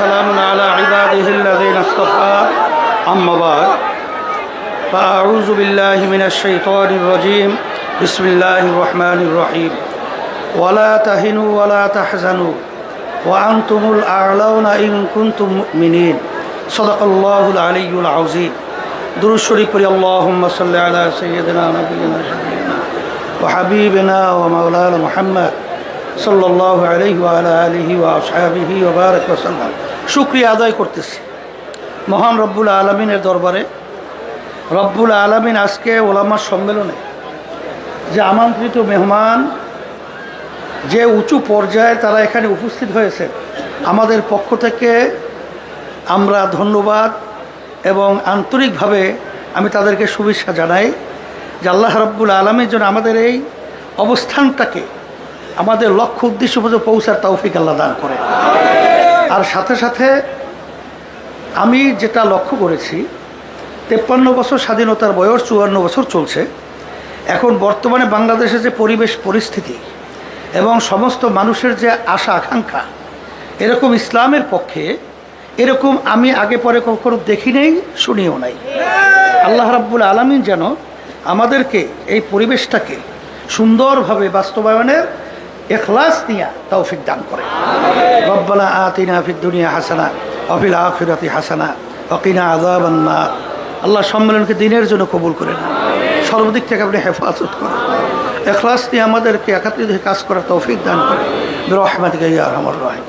وسلام على عباده الذين اصطفى أما بعد فأعوذ بالله من الشيطان الرجيم بسم الله الرحمن الرحيم ولا تهنوا ولا تحزنوا وأنتم الأعلون إن كنتم مؤمنين صدق الله العلي العظيم درود شريف اللهم صل على سيدنا نبينا وحبيبنا ومولانا محمد সাল্লাহ আলহি ওয়াসাবিহি ওবারক ওসাল্লাম শুক্রিয়া আদায় করতেছি। মহান রব্বুল আলমিনের দরবারে। রব্বুল আলমিন আজকে ওলামার সম্মেলনে যে আমন্ত্রিত মেহমান, যে উঁচু পর্যায়ে তারা এখানে উপস্থিত হয়েছে আমাদের পক্ষ থেকে আমরা ধন্যবাদ এবং আন্তরিকভাবে আমি তাদেরকে শুভেচ্ছা জানাই যে আল্লাহ রব্বুল আলমের জন্য আমাদের এই অবস্থানটাকে আমাদের লক্ষ্য উদ্দেশ্য পর্যন্ত পৌঁছার তৌফিক আল্লাহ দান করে। আর সাথে সাথে আমি যেটা লক্ষ্য করেছি, তেপ্পান্ন বছর স্বাধীনতার বয়স, চুয়ান্ন বছর চলছে। এখন বর্তমানে বাংলাদেশের যে পরিবেশ পরিস্থিতি এবং সমস্ত মানুষের যে আশা, আকাঙ্ক্ষা, এরকম ইসলামের পক্ষে, এরকম আমি আগে পরে কখনো দেখি নেই, শুনিও নাই। আল্লাহ রাব্বুল আলমিন যেন আমাদেরকে এই পরিবেশটাকে সুন্দরভাবে বাস্তবায়নের এখলাস নিয়া তৌফিক দান করে। রব্বানা আতিনা ফিদ দুনিয়া হাসানা অফিল আখিরাতি হাসানা অকিনা আজাবান্না আল্লাহ সম্মেলনকে দিনের জন্য কবুল করে না সর্বদিক থেকে আপনি হেফাজত করেন। এখলাস নিয়ে আমাদেরকে একাত্রিত কাজ করার তৌফিক দান করে রহমাতিকা ইয়া রহমান রাহিম।